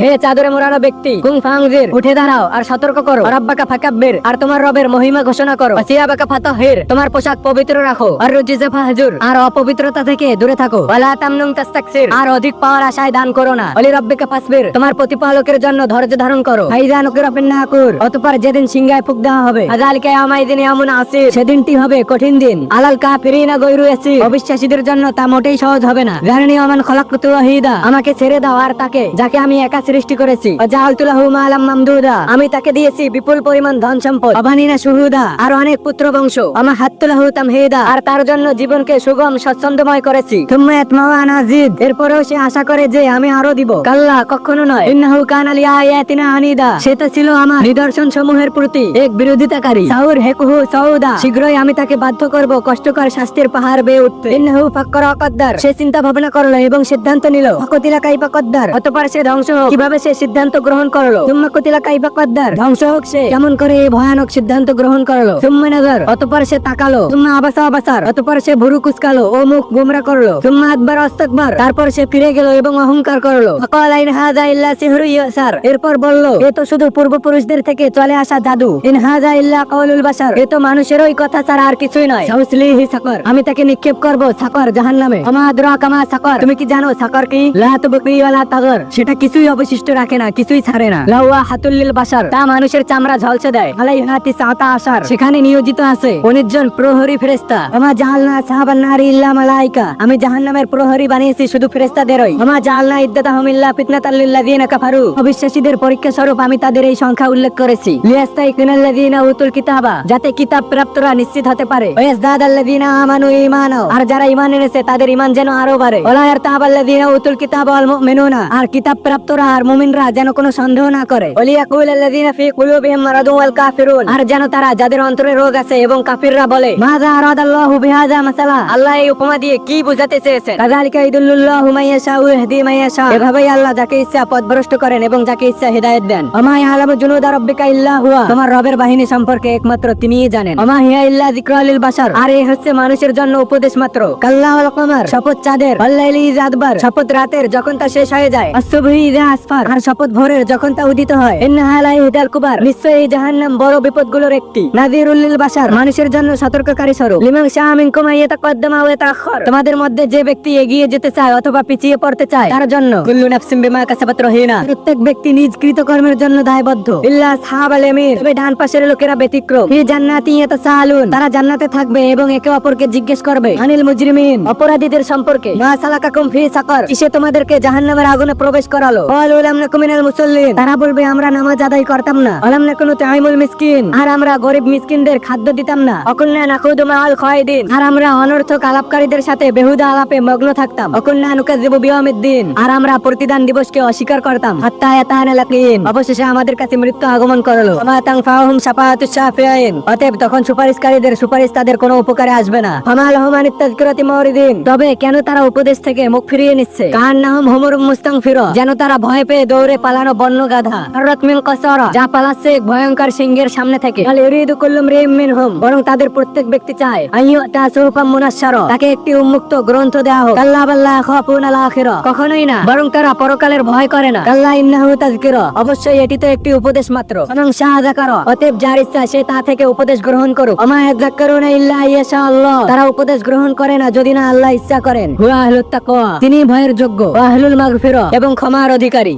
হে চাদরে ব্যক্তি উঠে আর সতর্ক করো। আর তোমার রবের মহিমা ঘোষণা তোমার পোশাক পবিত্র রাখো। আর অপবিত্রতা থেকে দূরে থাকো। আর অধিক পাওয়ার আশায় দান করো না। ফাসবির, তোমার প্রতিপালকের জন্য ধৈর্য ধারণ করো। ফাইজান অতঃপর যেদিন সিংহায় ফুক দেওয়া হবে, আযালিকা ইয়াউমাইদিন ইয়ামুন আসির, সেদিনটি হবে কঠিন দিন। আলাল কা কাফিরিনা গৈরু ইয়াসির, অবিশ্বাসীদের জন্য তা মোটেই সহজ হবে না। আমাকে ছেড়ে দাও। আর তাকে, যাকে আমি একা সৃষ্টি করেছি। আমি তাকে দিয়েছি বিপুল পরিমাণ ধন সম্পদ। অবানিনা সুহুদা, আর অনেক পুত্র বংশ। আমা হাত্তুলাহু তামহিদা, আর তার জন্য জীবনকে সুগম, স্বচ্ছন্দময় করেছি। এরপরেও সে আশা করে যে আমি আরও দিব। কাল্লা, কখনো নয়। আনিদা। সেটা ছিল আমার নিদর্শন সমূহের প্রতি এক বিরোধিতাকারী। সাউর হেকুহু সৌদা শীঘ্রই আমি তাকে বাধ্য করব কষ্টকর শাস্তির পাহাড় বেয়ে উঠতে। সে চিন্তা ভাবনা করল এবং সিদ্ধান্ত নিল কতিলা কাইপা কদ্দার অতঃপর সে ধ্বংস হোক। কীভাবে সে সিদ্ধান্ত গ্রহণ করল? তুম্মা কতিলা কাইপা কদ্দার ধ্বংস হোক সে। কেমন করে এই ভয়ানক সিদ্ধান্ত গ্রহণ করল? তুম্মা নজর। অতঃপর সে তাকালো। তুম্মা আবাসা আবাসার। অতঃপর সে ভুরু কুচকালো ও মুখ গুমরা করল। তুম্মা আকবার অস্তকবার। তারপর সে ফিরে গেল এবং অহংকার করল। আইন হাযা ইল্লা সিহরু ইয়াসার এরপর বলল, এ তো শুধু পূর্বপুরুষদের থেকে চলে আসা জাদু। ইন হাযা ইল্লা কাউলুল বাশার। এ তো মানুষেরই কথা ছাড়া আর কিছুই নয়। সাউসলিহি সাকর। আমি তাকে নিক্ষেপ করব সাকর জাহান্নামে। আমা আদরাকা মা সাকর। তুমি কি জানো সাকর কি? লা তুবকি ওয়ালা তাগর সেটা কিছুই অবশিষ্ট রাখে না, কিছুই ছাড়ে না। লাওয়া হাতুল্লিল বাশার, তা মানুষের চামড়া দেয়। আলাইহাতি সাতা আসার সেখানে নিয়োজিত আছে। প্রহরী ফেরেশতা। আমা জাহালনা সাহাবান নারী ইল্লা মালাইকা। আমি জাহান্নামের প্রহরী বানিয়েছি শুধু ফেরেশতাদেরই। আমা জাহালনা অবিশ্বাসীদের পরীক্ষা স্বরূপ আমি তাদের এই সংখ্যা উল্লেখ করেছি। লিয়াস্তাইকুনাল্লাযিনা উতুল কিতাবা, যাতে কিতাব প্রাপ্তরা নিশ্চিত হতে পারে। আর যারা ইমান এনেছে, তাদের ইমান যেন আরও বাড়ে। ওয়ালা ইয়ারতাবাল্লাযিনা উতুল কিতাবা মুমিনুনা। আর কিতাব প্রাপ্তরা আর মুমিনরা যেন কোনো সন্দেহ না করে। আর যেন তারা যাদের অন্তরে রোগ আছে এবং কাফিররা বলে আল্লাহ এই উপমা দিয়ে কি বুঝাতে এভাবেই আল্লাহ যাকে ইচ্ছা পথভ্রষ্ট করেন এবং যাকে ইচ্ছা হেদায়েত দেন। আমা ইয়ালামু জুনুদা রাব্বিকা হুয়া। তোমার রবের বাহিনী সম্পর্কে একমাত্র তিনিই জানেন। হিয়া ইল্লা আর এই হচ্ছে মানুষের জন্য উপদেশ মাত্র। কাল্লা ওয়াল কমার, শপথ চাঁদের আদবার শপথ রাতের, যখন তা শেষ হয়ে যায়। আসুবহি আসফার আর শপথ ভোরের যখন তা উদিত হয় ইন্নাহা লা ইহদাল কুবার, নিশ্চয়ই এই জাহান্নাম বড় বিপদগুলোর একটি। নাযিরুল লিল বাশার, মানুষের জন্য সতর্ককারী স্বরূপ। লিমান শাআ মিনকুম আইয়াতাকাদ্দামা ওয়া ইয়াতাআখার। তোমাদের মধ্যে যে ব্যক্তি এগিয়ে যেতে চায় অথবা পিছিয়ে পড়তে চায়, তার জন্য কুল্লু নাফসিন বিমা কাসাবাত রহিনা। প্রত্যেক ব্যক্তি নিজ কৃতকর্মের জন্য দায়বদ্ধ। ইল্লা আসহাবাল ইয়ামিন। তবে ডান পাশের লোকেরা ব্যতিক্রম। ফি জান্নাতি ইয়াতাসাআলুন তারা জান্নাতে থাকবে এবং একে অপরকে জিজ্ঞেস করবে। আনিল মুজরিমিন। অপরাধীদের সম্পর্কে। মা সালাকাকুম ফি সাকার। কিসে তোমাদেরকে জাহান্নামের আগুনে প্রবেশ করালো। নাকু তারা বলবে, আমরা নামাজ আদায় করতাম না। আলাম নাকুনু তাইমুল মিসকিন। আর আমরা গরিব মিসকিনদের খাদ্য দিতাম না। অকুন্না নাকুদু মাআল খায়দিন। আর আমরা অনর্থক আলাপকারীদের সাথে বেহুদা আলাপে মগ্ন থাকতাম। বিয়াউমিদ্দিন। আর আমরা প্রতিদান দিবসকে অস্বীকার করতাম। অবশেষে আমাদের কাছে মৃত্যু আগমন করল। অতএব তখন সুপারিশকারীদের সুপারিশ তাদের কোনো উপকারে আসবে না। ফামা লাহুম আনিত তাযকিরাতি মাওরিদিন তবে কেন তারা উপদেশ থেকে মুখ ফিরিয়ে নিচ্ছে? কান্নাহুম হুমুরুম যেন তারা ভয় পেয়ে দৌড়ে পালানো বন্য গাধা হযরত মিন কসরা, যা পালাচ্ছে এক ভয়ঙ্কর সিংহের সামনে থেকে। মিনহুম বরং তাদের প্রত্যেক ব্যক্তি চায়, আইয়ু তাসুফাম মুনাশশার, তাকে একটি উন্মুক্ত গ্রন্থ দেওয়া হোক। কাল্লা বাল্লা খাফুন আল আখিরা কখনোই না, বরং তারা পরকালের ভয় করে না। কাল্লা ইন্নাহু অবশ্যই এটি তো একটি উপদেশ মাত্র। এবং শাহাদাকার অতএব যার ইচ্ছা সে তা থেকে উপদেশ গ্রহণ করুক। আমা ইয়াযাক্কারুনা ইল্লা আল্লাহ তারা উপদেশ গ্রহণ করে না যদি না আল্লাহ ইচ্ছা করেন। হুয়া আহলুত তিনি ভয়ের যোগ্য। আহলুল মাগফিরা এবং ক্ষমার অধিকারী।